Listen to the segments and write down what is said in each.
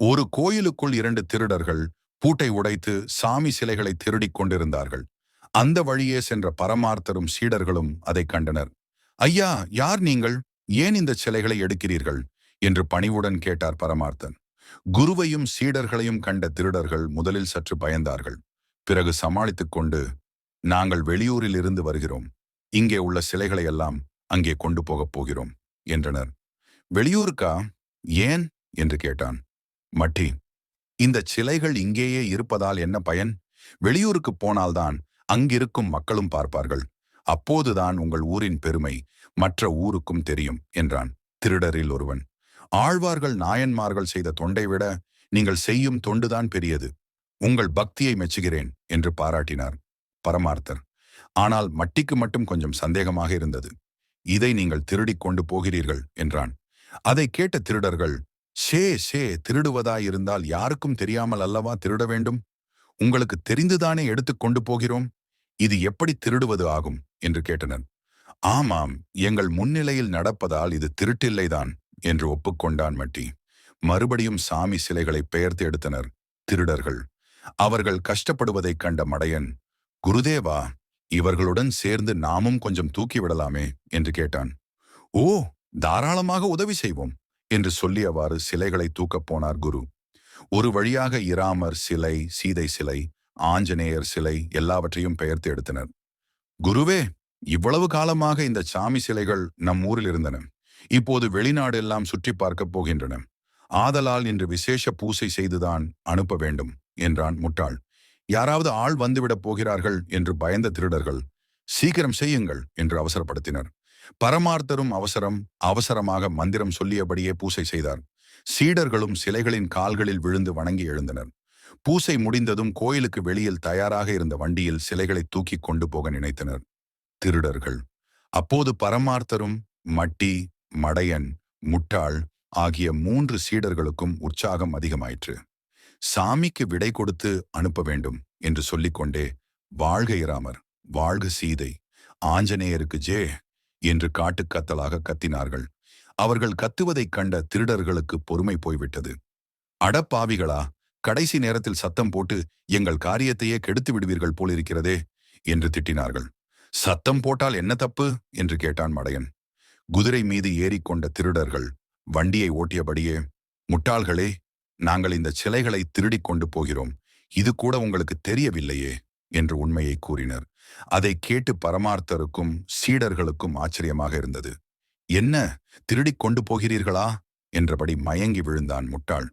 ஒரு கோயிலுக்குள் இரண்டு திருடர்கள் பூட்டை உடைத்து சாமி சிலைகளை திருடிக் கொண்டிருந்தார்கள். அந்த வழியே சென்ற பரமார்த்தரும் சீடர்களும் அதைக் கண்டனர். ஐயா யார் நீங்கள்? ஏன் இந்த சிலைகளை எடுக்கிறீர்கள்? என்று பணிவுடன் கேட்டார் பரமார்த்தன். குருவையும் சீடர்களையும் கண்ட திருடர்கள் முதலில் சற்று பயந்தார்கள். பிறகு சமாளித்துக் கொண்டு நாங்கள் வெளியூரில் இருந்து வருகிறோம். இங்கே உள்ள சிலைகளை எல்லாம் அங்கே கொண்டு போகப் போகிறோம் என்றனர். வெளியூருக்கா? ஏன்? என்று கேட்டான். மட்டி. இந்த சிலைகள் இங்கேயே இருப்பதால் என்ன பயன்? வெளியூருக்கு போனால்தான் அங்கிருக்கும் மக்களும் பார்ப்பார்கள். அப்போதுதான் உங்கள் ஊரின் பெருமை மற்ற ஊருக்கும் தெரியும் என்றான் திருடரில் ஒருவன். ஆழ்வார்கள் நாயன்மார்கள் செய்த தொண்டை விட நீங்கள் செய்யும் தொண்டுதான் பெரியது. உங்கள் பக்தியை மெச்சுகிறேன் என்று பாராட்டினார் பரமார்த்தர். ஆனால் மட்டிக்கு மட்டும் கொஞ்சம் சந்தேகமாக இருந்தது. இதை நீங்கள் திருடிக் கொண்டு போகிறீர்கள் என்றான். அதை கேட்ட திருடர்கள் ஷே ஷே திருடுவதாயிருந்தால் யாருக்கும் தெரியாமல் அல்லவா திருட வேண்டும்? உங்களுக்கு தெரிந்துதானே எடுத்துக் கொண்டு போகிறோம்? இது எப்படி திருடுவது ஆகும்? என்று கேட்டனர். ஆமாம் எங்கள் முன்னிலையில் நடப்பதால் இது திருட்டில்லைதான் என்று ஒப்புக்கொண்டான் மட்டி. மறுபடியும் சாமி சிலைகளை பெயர்த்து எடுத்தனர். திருடர்கள். அவர்கள் கஷ்டப்படுவதைக் கண்ட மடையன் குருதேவா இவர்களுடன் சேர்ந்து நாமும் கொஞ்சம் தூக்கி விடலாமே என்று கேட்டான். ஓ தாராளமாக உதவி செய்வோம். என்று சொல்லியவாறு சிலைகளை தூக்கப் போனார் குரு. ஒரு வழியாக இராமர் சிலை சீதை சிலை ஆஞ்சநேயர் சிலை எல்லாவற்றையும் பெயர்த்து எடுத்தனர். குருவே இவ்வளவு காலமாக இந்த சாமி சிலைகள் நம் ஊரில் இருந்தன. இப்போது வெளிநாடு எல்லாம் சுற்றி பார்க்கப் போகின்றன. ஆதலால் இன்று விசேஷ பூசை செய்துதான் அனுப்ப வேண்டும் என்றான் முட்டாள். யாராவது ஆள் வந்துவிடப் போகிறார்கள் என்று பயந்த திருடர்கள் சீக்கிரம் செய்யுங்கள் என்று அவசரப்படுத்தினர். பரமார்த்தரும் அவசரம் அவசரமாக மந்திரம் சொல்லியபடியே பூசை செய்தார். சீடர்களும் சிலைகளின் கால்களில் விழுந்து வணங்கி எழுந்தனர். பூசை முடிந்ததும் கோயிலுக்கு வெளியில் தயாராக இருந்த வண்டியில் சிலைகளை தூக்கி கொண்டு போக நினைத்தனர். திருடர்கள். அப்போது பரமார்த்தரும் மட்டி மடையன் முட்டாள் ஆகிய மூன்று சீடர்களுக்கும் உற்சாகம் அதிகமாயிற்று. சாமிக்கு விடை கொடுத்து அனுப்ப வேண்டும் என்று சொல்லிக்கொண்டே வாழ்க இராமர் வாழ்க சீதை. ஆஞ்சநேயருக்கு ஜே என்று காட்டுக்கத்தலாக கத்தினார்கள். அவர்கள் கத்துவதைக் கண்ட திருடர்களுக்கு பொறுமை போய்விட்டது. அடப்பாவிகளா கடைசி நேரத்தில் சத்தம் போட்டு எங்கள் காரியத்தையே கெடுத்து விடுவீர்கள் போலிருக்கிறதே என்று திட்டினார்கள். சத்தம் போட்டால் என்ன தப்பு? என்று கேட்டான் மடையன். குதிரை மீது ஏறிக்கொண்ட திருடர்கள் வண்டியை ஓட்டியபடியே முட்டாள்களே நாங்கள் இந்த சிலைகளை திருடிக் கொண்டு போகிறோம். இது கூட உங்களுக்கு தெரியவில்லையே என்று உண்மையை கூறினர். அதை கேட்டு பரமார்த்தருக்கும் சீடர்களுக்கும் ஆச்சரியமாக இருந்தது. என்ன திருடிக் கொண்டு போகிறீர்களா? என்றபடி மயங்கி விழுந்தான் முட்டாள்.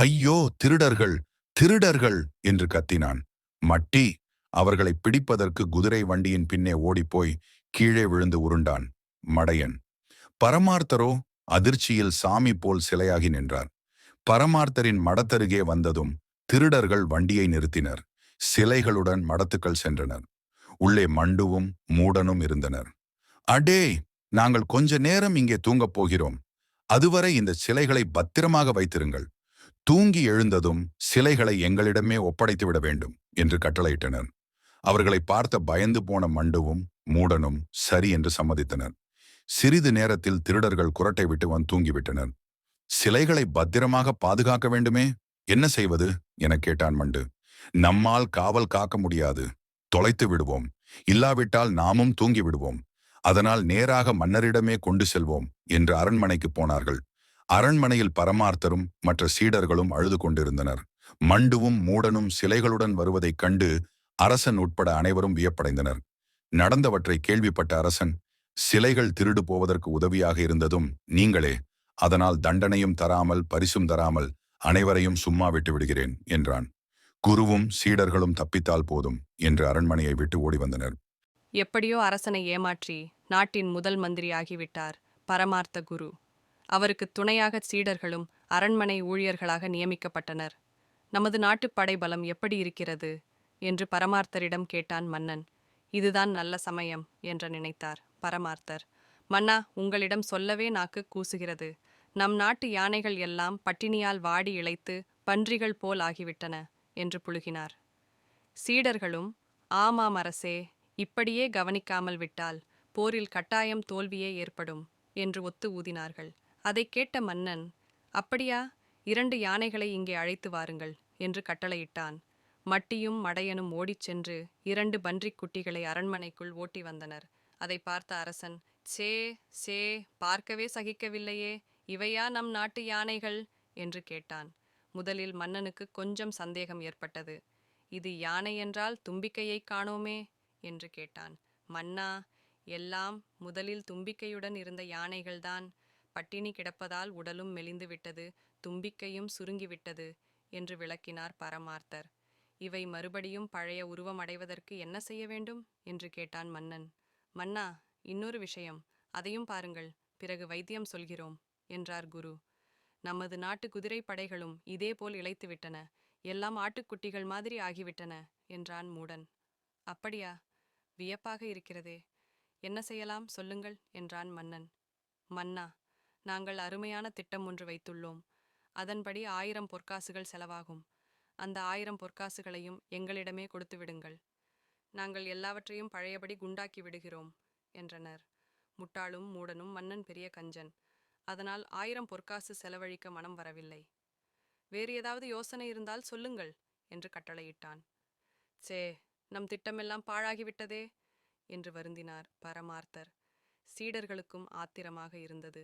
ஐயோ திருடர்கள் திருடர்கள்! என்று கத்தினான். மட்டி அவர்களை பிடிப்பதற்கு குதிரை வண்டியின் பின்னே ஓடிப்போய் கீழே விழுந்து உருண்டான் மடையன். பரமார்த்தரோ? அதிர்ச்சியில் சாமி போல் சிலையாகி நின்றார். பரமார்த்தரின் மடத்தருகே வந்ததும் திருடர்கள் வண்டியை நிறுத்தினர். சிலைகளுடன் மடத்துக்கள் சென்றனர். உள்ளே மண்டுவும் மூடனும் இருந்தனர். அடே நாங்கள் கொஞ்ச நேரம் இங்கே தூங்கப் போகிறோம். அதுவரை இந்த சிலைகளை பத்திரமாக வைத்திருங்கள். தூங்கி எழுந்ததும் சிலைகளை எங்களிடமே ஒப்படைத்து விட வேண்டும் என்று கட்டளையிட்டனர். அவர்களை பார்த்த பயந்து போன மண்டுவும் மூடனும் சரி என்று சம்மதித்தனர். சிறிது நேரத்தில் திருடர்கள் குரட்டை விட்டு வந்து தூங்கிவிட்டனர். சிலைகளை பத்திரமாக பாதுகாக்க வேண்டுமே? என்ன செய்வது? என கேட்டான் மண்டு. நம்மால் காவல் காக்க முடியாது. தொலைத்து விடுவோம். இல்லாவிட்டால் நாமும் தூங்கி விடுவோம். அதனால் நேராக மன்னரிடமே கொண்டு செல்வோம் என்று அரண்மனைக்கு போனார்கள். அரண்மனையில் பரமார்த்தரும் மற்ற சீடர்களும் அழுது கொண்டிருந்தனர். மண்டுவும் மூடனும் சிலைகளுடன் வருவதைக் கண்டு அரசன் உட்பட அனைவரும் வியப்படைந்தனர். நடந்தவற்றை கேள்விப்பட்ட அரசன் சிலைகள் திருடு போவதற்கு உதவியாக இருந்ததும் நீங்களே அதனால் தண்டனையும் தராமல் பரிசும் தராமல் அனைவரையும் சும்மா விட்டு விடுகிறேன் என்றான். குருவும் சீடர்களும் தப்பித்தால் போதும் என்று அரண்மனையை விட்டு ஓடி வந்தனர். எப்படியோ அரசனை ஏமாற்றி நாட்டின் முதல் மந்திரி ஆகிவிட்டார் பரமார்த்த குரு. அவருக்கு துணையாக சீடர்களும் அரண்மனை ஊழியர்களாக நியமிக்கப்பட்டனர். நமது நாட்டுப் படைபலம் எப்படி இருக்கிறது? என்று பரமார்த்தரிடம் கேட்டான் மன்னன். இதுதான் நல்ல சமயம் என்று நினைத்தார் பரமார்த்தர். மன்னா உங்களிடம் சொல்லவே நாக்கு கூசுகிறது. நம் நாட்டு யானைகள் எல்லாம் பட்டினியால் வாடி இழைத்து பன்றிகள் போல் ஆகிவிட்டன. என்று புழுகினார். சீடர்களும் ஆமாம் அரசே இப்படியே கவனிக்காமல் விட்டால் போரில் கட்டாயம் தோல்வியே ஏற்படும் என்று ஒத்து ஊதினார்கள். அதைக் கேட்ட மன்னன் அப்படியா இரண்டு யானைகளை இங்கே அழைத்து வாருங்கள் என்று கட்டளையிட்டான். மட்டியும் மடையனும் ஓடிச் சென்று இரண்டு பன்றிக் குட்டிகளை அரண்மனைக்குள் ஓட்டி வந்தனர். அதை பார்த்த அரசன் சே சே பார்க்கவே சகிக்கவில்லையே இவையா நம் நாட்டு யானைகள்? என்று கேட்டான். முதலில் மன்னனுக்கு கொஞ்சம் சந்தேகம் ஏற்பட்டது. இது யானை என்றால் தும்பிக்கையைக் காணோமே? என்று கேட்டான். மன்னா எல்லாம் முதலில் தும்பிக்கையுடன் இருந்த யானைகள்தான். பட்டினி கிடப்பதால் உடலும் மெலிந்து விட்டது தும்பிக்கையும் சுருங்கிவிட்டது என்று விளக்கினார் பரமார்த்தர். இவை மறுபடியும் பழைய உருவம் அடைவதற்கு என்ன செய்ய வேண்டும்? என்று கேட்டான் மன்னன். மன்னா இன்னொரு விஷயம். அதையும் பாருங்கள். பிறகு வைத்தியம் சொல்கிறோம் என்றார் குரு. நமது நாட்டு குதிரை படைகளும் இதேபோல் இளைத்துவிட்டன எல்லாம் ஆட்டுக்குட்டிகள் மாதிரி ஆகிவிட்டன என்றான் மூடன். அப்படியா? வியப்பாக இருக்கிறதே. என்ன செய்யலாம்? சொல்லுங்கள் என்றான் மன்னன். மன்னா நாங்கள் அருமையான திட்டம் ஒன்று வைத்துள்ளோம். அதன்படி ஆயிரம் பொற்காசுகள் செலவாகும். அந்த ஆயிரம் பொற்காசுகளையும் எங்களிடமே கொடுத்து விடுங்கள். நாங்கள் எல்லாவற்றையும் பழையபடி குண்டாக்கி விடுகிறோம் என்றனர். முட்டாளும் மூடனும் மன்னன் பெரிய கஞ்சன். அதனால் ஆயிரம் பொற்காசு செலவழிக்க மனம் வரவில்லை. வேறு ஏதாவது யோசனை இருந்தால் சொல்லுங்கள் என்று கட்டளையிட்டான். சே நம் திட்டமெல்லாம் பாழாகிவிட்டதே என்று வருந்தினார் பரமார்த்தர். சீடர்களுக்கும் ஆத்திரமாக இருந்தது.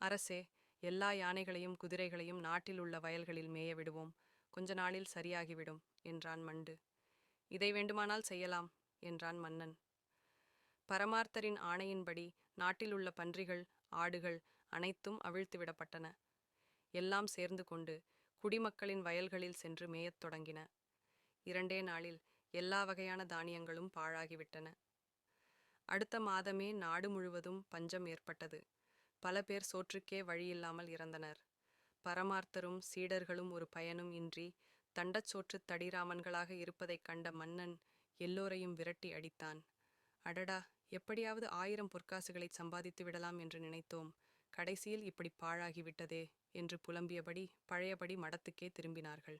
அரசே எல்லா யானைகளையும் குதிரைகளையும் நாட்டில் உள்ள வயல்களில் மேய விடுவோம். கொஞ்ச நாளில் சரியாகிவிடும் என்றான் மண்டு. இதை வேண்டுமானால் செய்யலாம் என்றான் மன்னன். பரமார்த்தரின் ஆணையின்படி நாட்டில் உள்ள பன்றிகள் ஆடுகள் அனைத்தும் அவிழ்த்து விடப்பட்டன. எல்லாம் சேர்ந்து கொண்டு குடிமக்களின் வயல்களில் சென்று மேயத் தொடங்கின. இரண்டே நாளில் எல்லா வகையான தானியங்களும் பாழாகிவிட்டன. அடுத்த மாதமே நாடு முழுவதும் பஞ்சம் ஏற்பட்டது. பல பேர் சோற்றுக்கே வழியில்லாமல் இறந்தனர். பரமார்த்தரும் சீடர்களும் ஒரு பயனும் இன்றி தண்டச்சோற்று தடிராமன்களாக இருப்பதைக் கண்ட மன்னன் எல்லோரையும் விரட்டி அடித்தான். அடடா எப்படியாவது ஆயிரம் பொற்காசுகளை சம்பாதித்து விடலாம் என்று நினைத்தோம். கடைசியில் இப்படி பாழாகிவிட்டதே என்று புலம்பியபடி பழையபடி மடத்துக்கே திரும்பினார்கள்.